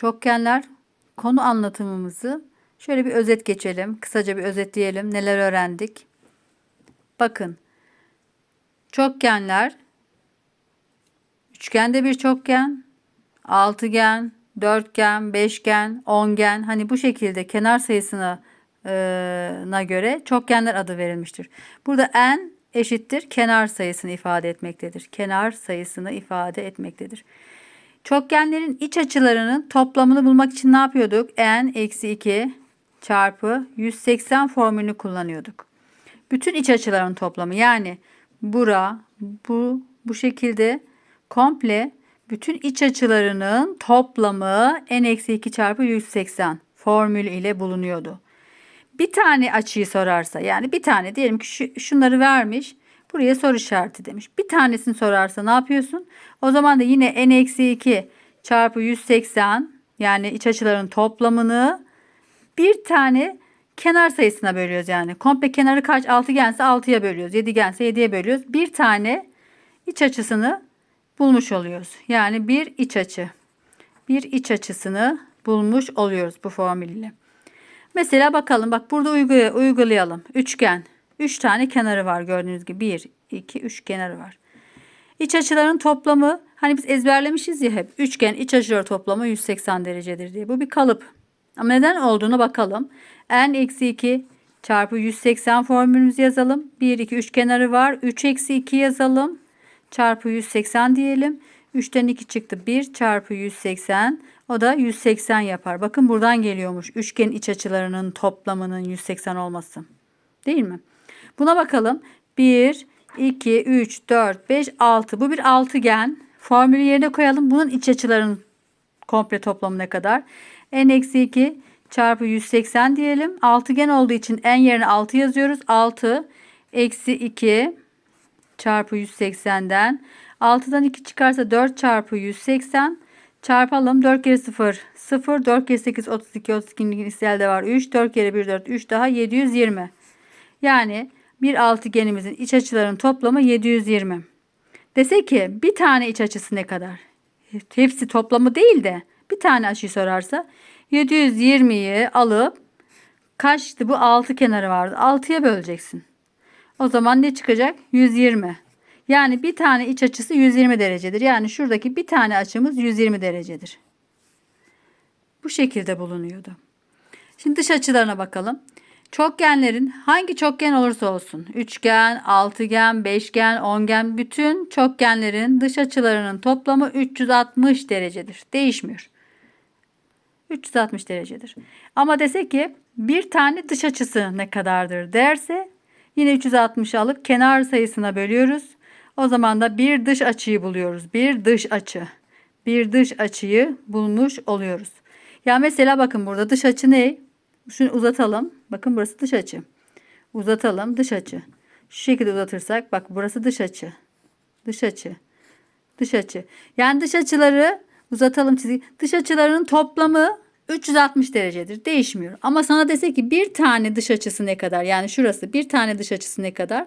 Çokgenler konu anlatımımızı şöyle bir özet geçelim. Kısaca bir özetleyelim. Neler öğrendik? Bakın. Çokgenler üçgende bir çokgen, altıgen, dörtgen, beşgen, ongen hani bu şekilde kenar sayısına e, na göre çokgenler adı verilmiştir. Burada n eşittir kenar sayısını ifade etmektedir. Kenar sayısını ifade etmektedir. Çokgenlerin iç açılarının toplamını bulmak için ne yapıyorduk? n eksi 2 çarpı 180 formülünü kullanıyorduk. Bütün iç açıların toplamı yani bura, bu, bu şekilde komple bütün iç açılarının toplamı n eksi 2 çarpı 180 formülü ile bulunuyordu. Bir tane açıyı sorarsa yani bir tane diyelim ki şu, şunları vermiş. Buraya soru işareti demiş. Bir tanesini sorarsa ne yapıyorsun? O zaman da yine n eksi 2 çarpı 180 yani iç açıların toplamını bir tane kenar sayısına bölüyoruz yani. Komple kenarı kaç? 6 gelse 6'ya bölüyoruz. 7 gelse 7'ye bölüyoruz. Bir tane iç açısını bulmuş oluyoruz. Yani bir iç açı. Bir iç açısını bulmuş oluyoruz bu formül ile. Mesela bakalım bak burada uygulay- uygulayalım. Üçgen. 3 tane kenarı var gördüğünüz gibi. 1, 2, 3 kenarı var. İç açıların toplamı hani biz ezberlemişiz ya hep. Üçgen iç açıları toplamı 180 derecedir diye. Bu bir kalıp. Ama neden olduğunu bakalım. n eksi 2 çarpı 180 formülümüzü yazalım. 1, 2, 3 kenarı var. 3 eksi 2 yazalım. Çarpı 180 diyelim. 3'ten 2 çıktı. 1 çarpı 180. O da 180 yapar. Bakın buradan geliyormuş. Üçgen iç açılarının toplamının 180 olması. Değil mi? Buna bakalım. 1, 2, 3, 4, 5, 6. Bu bir altıgen. Formülü yerine koyalım. Bunun iç açılarının komple toplamı ne kadar? n eksi 2 çarpı 180 diyelim. Altıgen olduğu için n yerine 6 yazıyoruz. 6 eksi 2 çarpı 180'den 6'dan 2 çıkarsa 4 çarpı 180 çarpalım 4 kere 0 0 4 kere 8 32 32'nin istelde var 3 4 kere 1 4 3 daha 720 yani bir altıgenimizin iç açılarının toplamı 720 dese ki bir tane iç açısı ne kadar hepsi toplamı değil de bir tane açıyı sorarsa 720'yi alıp kaçtı bu 6 kenarı vardı 6'ya böleceksin o zaman ne çıkacak? 120. Yani bir tane iç açısı 120 derecedir. Yani şuradaki bir tane açımız 120 derecedir. Bu şekilde bulunuyordu. Şimdi dış açılarına bakalım. Çokgenlerin hangi çokgen olursa olsun, üçgen, altıgen, beşgen, ongen bütün çokgenlerin dış açılarının toplamı 360 derecedir. Değişmiyor. 360 derecedir. Ama desek ki bir tane dış açısı ne kadardır derse Yine 360'ı alıp kenar sayısına bölüyoruz. O zaman da bir dış açıyı buluyoruz. Bir dış açı. Bir dış açıyı bulmuş oluyoruz. Ya mesela bakın burada dış açı ne? Şunu uzatalım. Bakın burası dış açı. Uzatalım dış açı. Şu şekilde uzatırsak bak burası dış açı. Dış açı. Dış açı. Yani dış açıları uzatalım çizgi. Dış açılarının toplamı 360 derecedir. Değişmiyor. Ama sana dese ki bir tane dış açısı ne kadar? Yani şurası bir tane dış açısı ne kadar?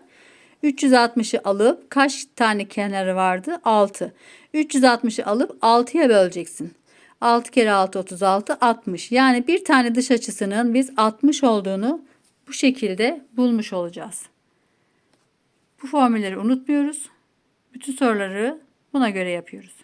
360'ı alıp kaç tane kenarı vardı? 6. 360'ı alıp 6'ya böleceksin. 6 kere 6 36 60. Yani bir tane dış açısının biz 60 olduğunu bu şekilde bulmuş olacağız. Bu formülleri unutmuyoruz. Bütün soruları buna göre yapıyoruz.